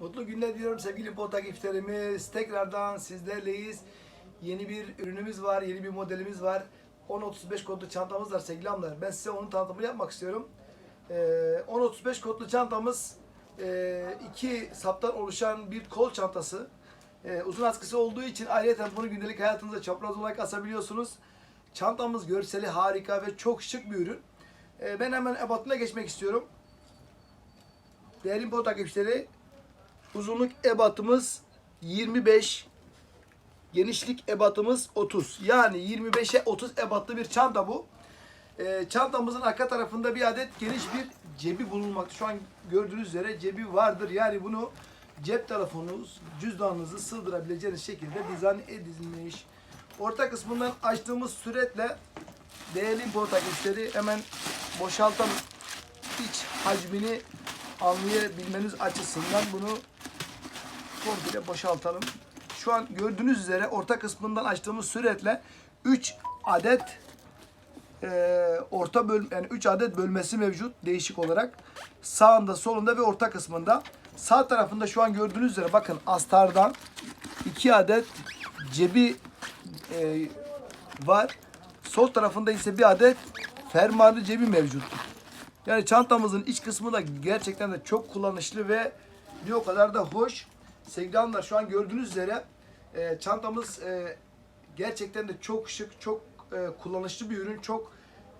Mutlu günler diliyorum sevgili takipçilerimiz. Tekrardan sizlerleyiz. Yeni bir ürünümüz var, yeni bir modelimiz var. 1035 kodlu çantamız var sevgili amlar. Ben size onun tanıtımını yapmak istiyorum. Ee, 1035 kodlu çantamız e, iki saptan oluşan bir kol çantası. Ee, uzun askısı olduğu için ayrıca bunu gündelik hayatınıza çapraz olarak asabiliyorsunuz. Çantamız görseli harika ve çok şık bir ürün. Ee, ben hemen ebatına geçmek istiyorum. Değerli takipçileri Uzunluk ebatımız 25. Genişlik ebatımız 30. Yani 25'e 30 ebatlı bir çanta bu. Ee, çantamızın arka tarafında bir adet geniş bir cebi bulunmakta. Şu an gördüğünüz üzere cebi vardır. Yani bunu cep telefonunuz, cüzdanınızı sığdırabileceğiniz şekilde dizayn edilmiş. Orta kısmından açtığımız süretle değerli import takipçileri hemen boşaltalım. İç hacmini anlayabilmeniz açısından bunu komple boşaltalım. Şu an gördüğünüz üzere orta kısmından açtığımız süretle 3 adet e, orta böl yani 3 adet bölmesi mevcut değişik olarak. Sağında, solunda ve orta kısmında. Sağ tarafında şu an gördüğünüz üzere bakın astardan 2 adet cebi e, var. Sol tarafında ise bir adet fermuarlı cebi mevcut. Yani çantamızın iç kısmı da gerçekten de çok kullanışlı ve bir o kadar da hoş. Sevgili hanımlar şu an gördüğünüz üzere e, çantamız e, gerçekten de çok şık, çok e, kullanışlı bir ürün, çok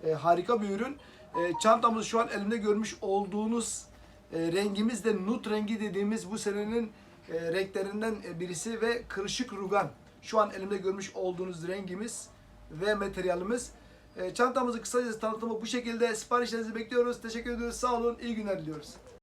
e, harika bir ürün. E, çantamız şu an elimde görmüş olduğunuz e, rengimiz de nut rengi dediğimiz bu senenin e, renklerinden e, birisi ve kırışık rugan. Şu an elimde görmüş olduğunuz rengimiz ve materyalimiz. E, çantamızı kısacası tanıtımı bu şekilde. Siparişlerinizi bekliyoruz. Teşekkür ediyoruz. Sağ olun. İyi günler diliyoruz.